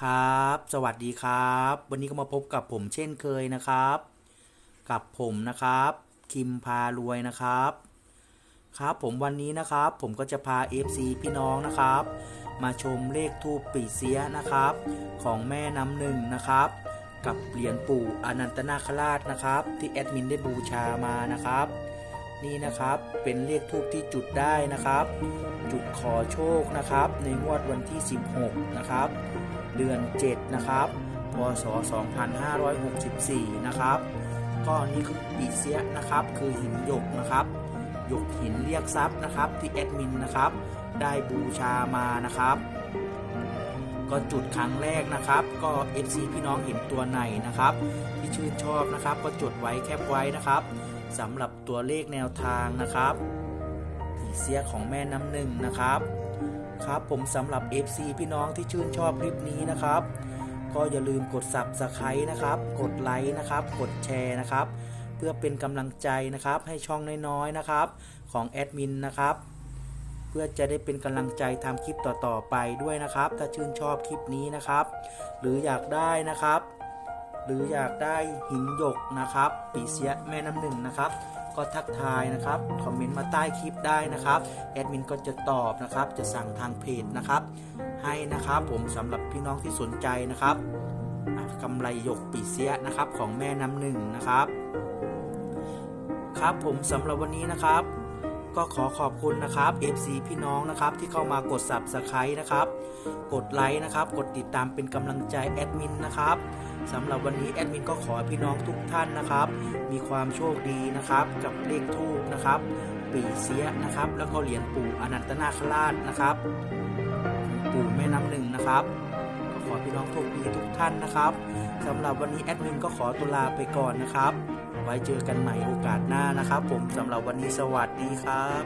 ครับ สวัสดีครับ วันนี้ก็มาพบกับผมเช่นเคยนะครับ กับผมนะครับ คิมพารวยนะครับ ครับผมวันนี้นะครับ ผมก็จะพา FC พี่น้องนะครับ มาชมเลขทูปปีเสียนะครับ ของแม่น้ำหนึ่งนะครับ กับเหรียญปู่อนันตนาคราชนะครับ ที่แอดมินได้บูชามานะครับ นี่นะครับเป็นเลขทูปที่จุดได้นะครับ จุดขอโชคนะครับ ในงวดวันที่ 16 นะครับ เดือน 7 นะครับ พศ 2564 นะครับ ก็นี่คือปีเสียนะครับ คือหินหยกนะครับหยกหินเรียกทรัพย์นะครับ ที่แอดมินนะครับ ได้บูชามานะครับก็จุดครั้งแรกนะครับ ก็ FC พี่น้องเห็นตัวไหนนะครับ ที่ชื่นชอบนะครับ ก็จดไว้แคปไว้นะครับ สำหรับตัวเลขแนวทางนะครับผีเสียของแม่น้ำหนึ่งนะครับ ครับผมสำหรับ FC พี่น้องที่ชื่นชอบคลิปนี้นะครับ ก็อย่าลืมกด Subscribe นะครับ กดไลค์นะครับ กดแชร์นะครับ เพื่อเป็นกำลังใจนะครับให้ช่องน้อยๆนะครับ ของแอดมินนะครับ เพื่อจะได้เป็นกำลังใจทำคลิปต่อๆไปด้วยนะครับ ถ้าชื่นชอบคลิปนี้นะครับ หรืออยากได้นะครับ หรืออยากได้หินหยกนะครับ ปีเสียแม่น้ำหนึ่งนะครับ ก็ทักทายนะครับคอมเมนต์มาใต้คลิปได้นะครับแอดมินก็จะตอบนะครับจะสั่งทางเพจนะครับ ให้นะครับผมสำหรับพี่น้องที่สนใจนะครับกำไรหยกปีเสียนะครับของแม่น้ำหนึ่งนะครับ ครับผมสำหรับวันนี้นะครับ ก็ขอขอบคุณนะครับ FC พี่น้องนะครับที่เข้ามากด Subscribe นะครับ กดไลค์นะครับ กดติดตามเป็นกำลังใจแอดมินนะครับสำหรับวันนี้แอดมินก็ขอพี่น้องทุกท่านนะครับ มีความโชคดีนะครับกับเลขทูปนะครับ ปีเสียนะครับ แล้วก็เหรียญปู่อนันตนาคราชนะครับ ปู่แม่น้ำหนึ่งนะครับก็ขอพี่น้องโชคดีทุกท่านนะครับสำหรับวันนี้แอดมินก็ขอตัวลาไปก่อนนะครับ ไว้เจอกันใหม่โอกาสหน้านะครับ ผมสำหรับวันนี้สวัสดีครับ